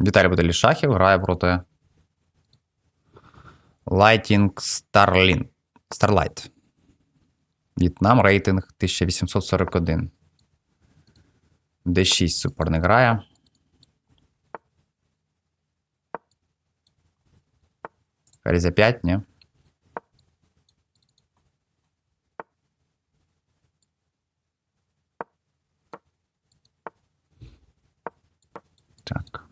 Віталій Баталій Шахів грає проти Lighting Starlin. Starlight. В'єтнам рейтинг 1841. D6 суперник грає. Ферзь 5, ні. Так.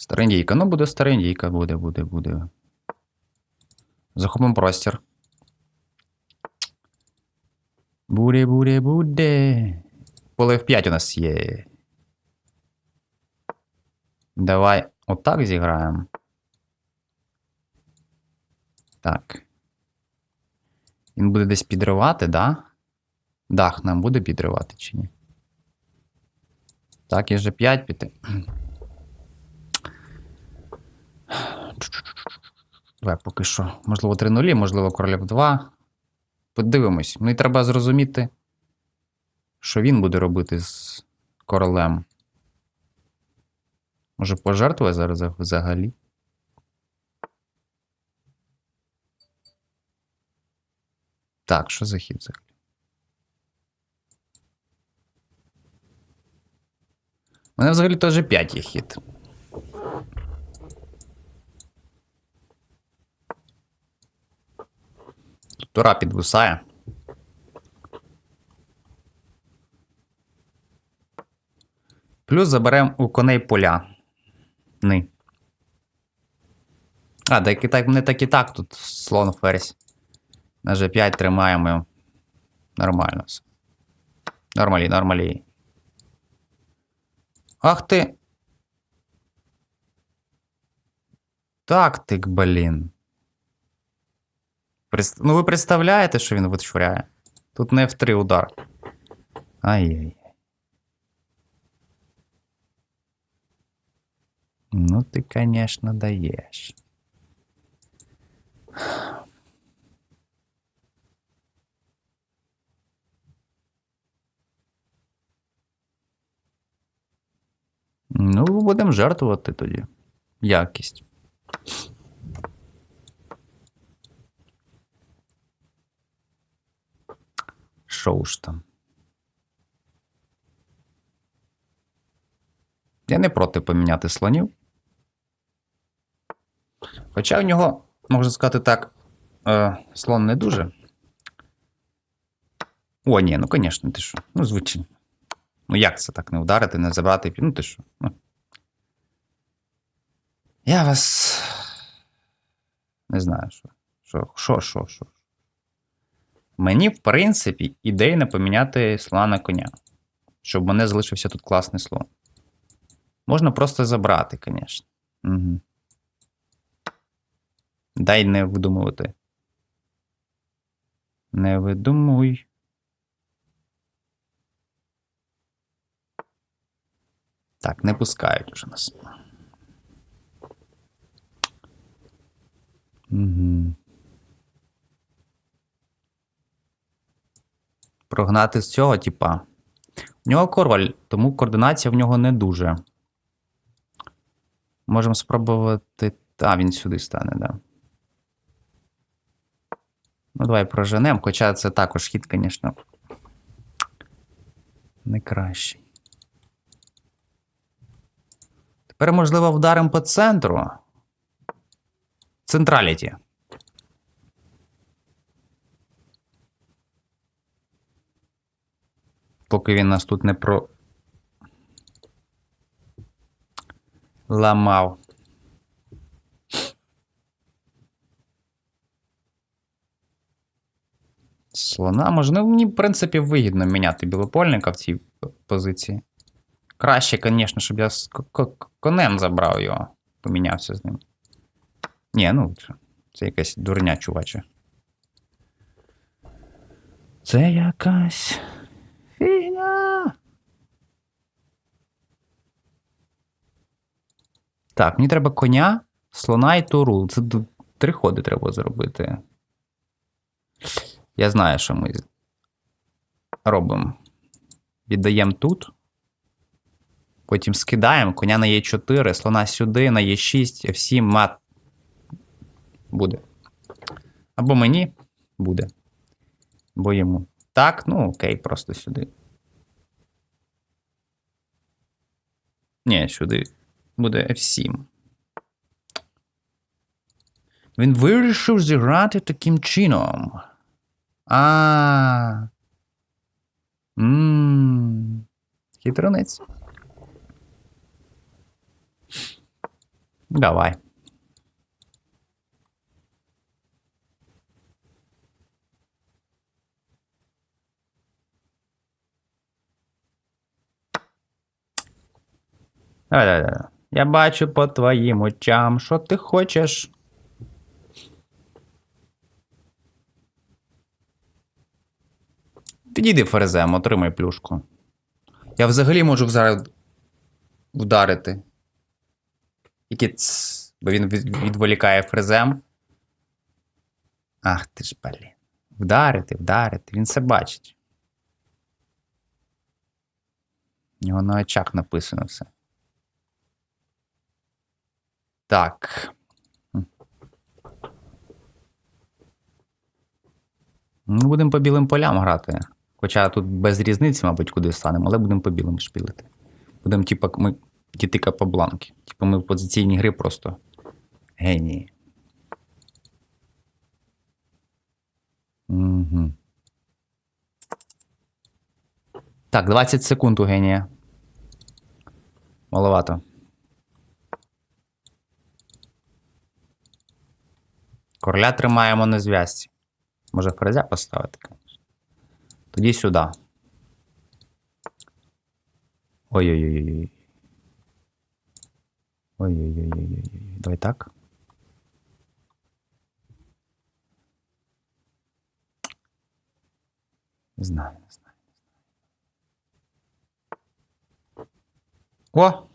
Старендійка. Ну, буде старендійка, буде, буде, буде. Захопимо простір. Буде, буде, буде. Поле F5 у нас є. Давай отак зіграємо. Так. Він буде десь підривати, да? Дах нам буде підривати чи ні? Так, є же 5 піти. Давай поки що. Можливо, 3 нулі, можливо, королів 2. Подивимось. Ну і треба зрозуміти, що він буде робити з королем. Може, пожертвує зараз взагалі? Так, що за хід взагалі? У мене взагалі теж 5 є хід. Тут Тура підвисає. Плюс заберемо у коней поля. Ни. А, так і так, не так і так тут слон ферзь. На G5 тримаємо. Нормально все. Нормалі, нормалі. Ах ти. Тактик, блін. Ну, ви представляєте, що він витворяє? Тут не F3 удар. Ай-яй. Ну, ти, конечно, даєш. Ну, будемо жертвувати тоді. Якість. Що ж там? Я не проти поміняти слонів. Хоча у нього, можна сказати так, е, слон не дуже. О, ні, ну звісно, ти що? Ну, звичайно. Ну, як це так не вдарити, не забрати? Ну, ти що? Ну. Я вас. Не знаю, що. Що, що, що, що. Мені, в принципі, ідейно поміняти слона на коня. Щоб мене залишився тут класний слон. Можна просто забрати, звісно. Угу. Дай не видумувати. Не видумуй. Так, не пускають уже нас. Угу. Прогнати з цього, типа. У нього король, тому координація в нього не дуже. Можемо спробувати. А, він сюди стане, да. Ну, давай проженемо, хоча це також хід, звісно. Не кращий. Тепер, можливо, вдаримо по центру. Централіті. Поки він нас тут не про. Ламав. Слона, можна, мені, в принципі, вигідно міняти білопольника в цій позиції. Краще, звісно, щоб я з конем забрав його, помінявся з ним. Ні, ну, це якась дурня, чуваче. Це якась фігня. Так, мені треба коня, слона і туру. Це три ходи треба зробити. Я знаю, що ми. робимо? Віддаємо тут. Потім скидаємо, коня на Е4, слона сюди, на Е6, F7, мат. Буде. Або мені буде. Або йому. Так, ну окей, просто сюди. Ні, сюди буде F7. Він вирішив зіграти таким чином. А. Ммм. Хитронець. Давай. Давай, давай, давай. Я бачу по твоїм очам, що ти хочеш. Підійди ферзем, отримай плюшку. Я взагалі можу зараз вдарити. Тільки ц, бо він відволікає фрезем. Ах ти ж блін. Вдарити, вдарити. Він все бачить. У нього на очах написано все. Так. Ну, будемо по білим полям грати. Хоча тут без різниці, мабуть, куди станемо, але будемо по білим шпілити. Будемо, типа, ми тітика по бланки. Типу, ми в позиційній гри просто генії. Угу. Так, 20 секунд у генія. Маловато. Короля тримаємо на зв'язці. Може ферзя поставити. Тоді сюди. Ой-ой-ой-ой. Ой-ой-ой-ой-ой. Давай так. Не знаю, не знаю. О!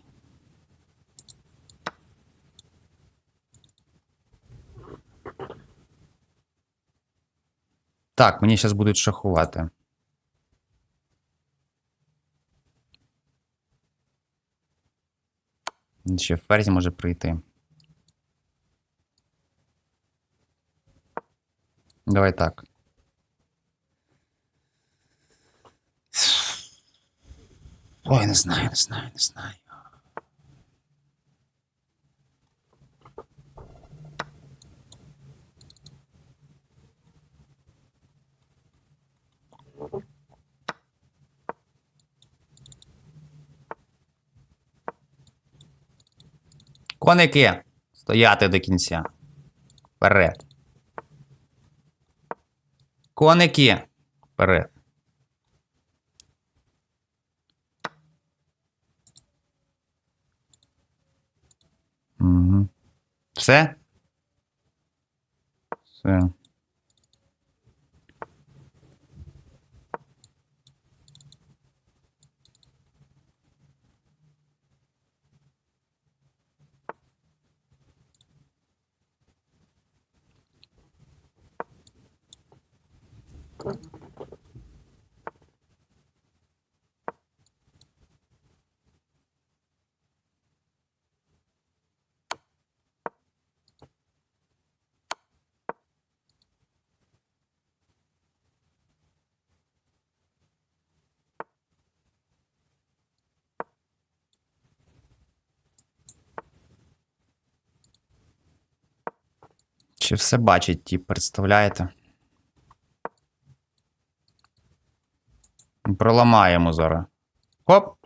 Так, мені зараз будуть шахувати. Ще ферзь може прийти. Давай так. Ой, не знаю, не знаю, не знаю. Коники! Стояти до кінця. Вперед. Коники! Вперед. Угу. Все? Все. Чи все бачить, ті, представляєте? Проламаємо зараз. Хоп!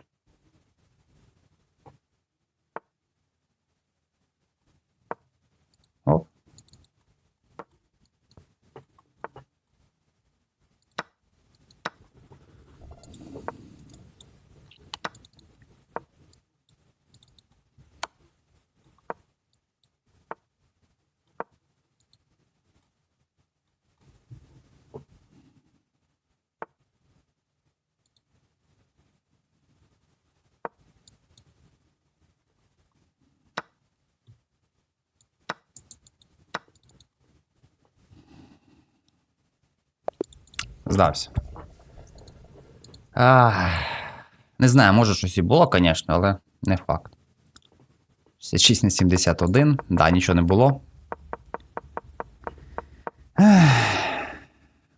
Здався. Ах, не знаю, може щось і було, звісно, але не факт. 66 на 71. Да, нічого не було. Ех.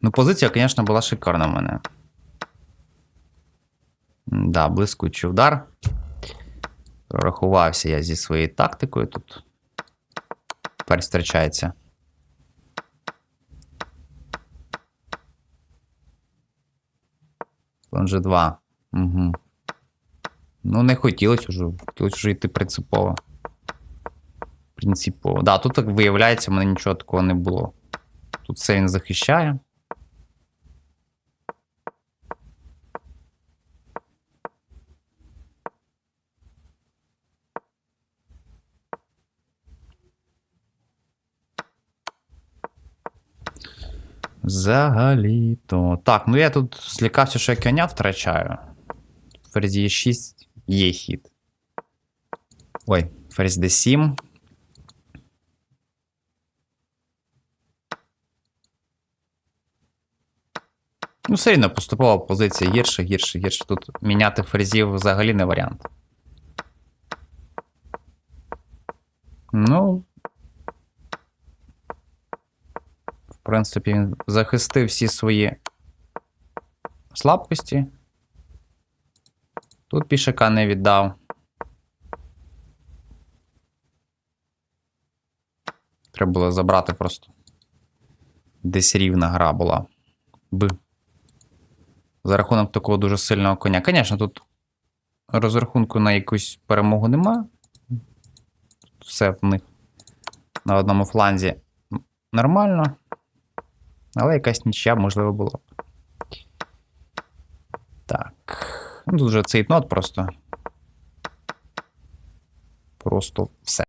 Ну, позиція, звісно, була шикарна в мене. Да, блискучий удар. Прорахувався я зі своєю тактикою тут. Тепер План же 2. Угу. Ну, не хотілося вже. Хотілося вже йти принципово. Принципово. Да, тут, виявляється, в мене нічого такого не було. Тут все він захищає. Взагалі-то. Так, ну я тут злякався, що я коня втрачаю. Ферзь є 6 є хід. Ой, ферзь d7. Ну, все рівно поступова позиція гірше, гірше, гірше. Тут міняти ферзів взагалі не варіант. Ну. В принципі, він захистив всі свої слабкості. Тут пішака не віддав. Треба було забрати просто. Десь рівна гра була. Б. За рахунок такого дуже сильного коня. Звісно, тут розрахунку на якусь перемогу нема. Все в них на одному фланзі нормально. Але якась нічия, можливо, була. Так. Ну, тут вже цей нот просто. Просто все.